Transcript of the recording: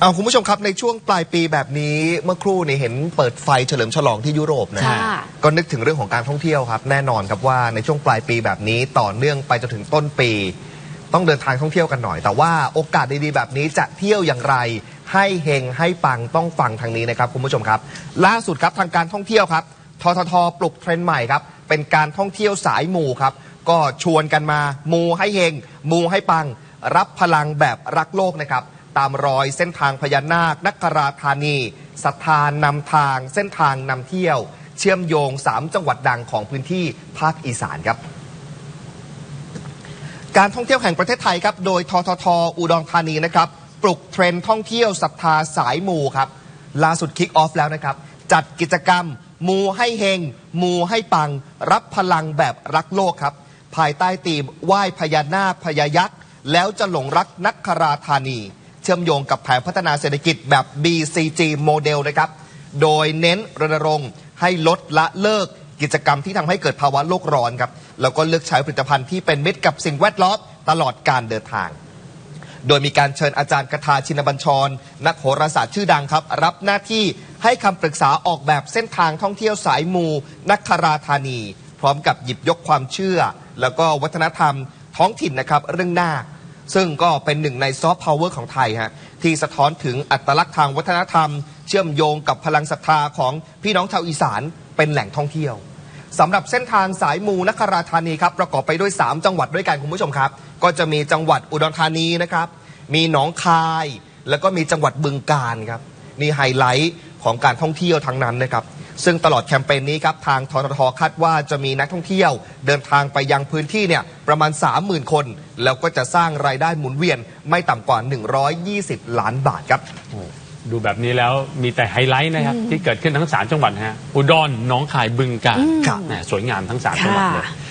เอาคุณผู้ชมครับในช่วงปลายปีแบบนี้เมื่อครู่นี่เห็นเปิดไฟเฉลิมฉลองที่ยุโรปนะค่ะ ก็นึกถึงเรื่องของการท่องเที่ยวครับ แน่นอนครับว่าในช่วงปลายปีแบบนี้ต่อเนื่องไปจนถึงต้นปี ต้องเดินทางท่องเที่ยวกันหน่อย แต่ว่าโอกาสดีๆแบบนี้จะเที่ยวอย่างไร ให้เฮงให้ปังต้องฟังทางนี้นะครับคุณผู้ชมครับ ล่าสุดครับทางการท่องเที่ยวครับทททปลุกเทรนด์ใหม่ครับเป็นการท่องเที่ยวสายมูครับ ก็ชวนกันมามูให้เฮงมูให้ปัง รับพลังแบบรักโลกนะครับ ตามรอยเส้นทางพญานาคนักราธานีศรัทธานำทางเส้นทางนำเที่ยว เชื่อมโยง 3 จังหวัดดังของพื้นที่ภาคอีสานครับ การท่องเที่ยวแห่งประเทศไทยครับ โดยทททอุดรธานีนะครับ ปลุกเทรนด์ท่องเที่ยวศรัทธาสายมูครับล่าสุดคิกออฟแล้วนะครับ จัดกิจกรรม มูให้เฮง มูให้ปัง รับพลังแบบรักโลกครับ ภายใต้ธีมไหว้พญานาคพญายักษ์ แล้วจะหลงรักนักคราธานี ชื่อมโยงกับแผนพัฒนาเศรษฐกิจแบบ BCG โมเดลนะครับ โดยเน้นรณรงค์ให้ลดละเลิกกิจกรรมที่ทำให้เกิดภาวะโลกร้อนครับ แล้วก็เลือกใช้ผลิตภัณฑ์ที่เป็นมิตรกับสิ่งแวดล้อมตลอดการเดินทาง โดยมีการเชิญอาจารย์คทาชินบัญชร นักโหราศาสตร์ชื่อดังครับ รับหน้าที่ให้คำปรึกษาออกแบบเส้นทางท่องเที่ยวสายมู นักคราธานี พร้อมกับหยิบยกความเชื่อ แล้วก็วัฒนธรรมท้องถิ่นนะครับเรื่องนาค ซึ่งก็เป็นหนึ่งในซอฟต์พาวเวอร์ของไทยฮะที่สะท้อนถึงอัตลักษณ์ทางวัฒนธรรม เชื่อมโยงกับพลังศรัทธาของพี่น้องชาวอีสานเป็นแหล่งท่องเที่ยวสำหรับเส้นทางสายมูนคราธานีครับประกอบไปด้วย 3 จังหวัดด้วยกันคุณผู้ชมครับ ก็จะมีจังหวัดอุดรธานีนะครับ มีหนองคาย แล้วก็มีจังหวัดบึงกาฬครับนี่ไฮไลท์ของการท่องเที่ยวทั้งนั้นนะครับ ซึ่งตลอดแคมเปญนี้ครับทางทททคาดว่าจะมีนักท่องเที่ยว เดินทางไปยังพื้นที่เนี่ยประมาณ 30,000 คน แล้วก็จะสร้างรายได้หมุนเวียนไม่ต่ำกว่า 120 ล้านบาทครับดูแบบนี้แล้วมีแต่ไฮไลท์นะครับ ที่เกิดขึ้นทั้ง 3 จังหวัดนะฮะอุดรหนองคายบึงกาฬครับแหมสวยงามทั้ง 3 จังหวัดเลยค่ะ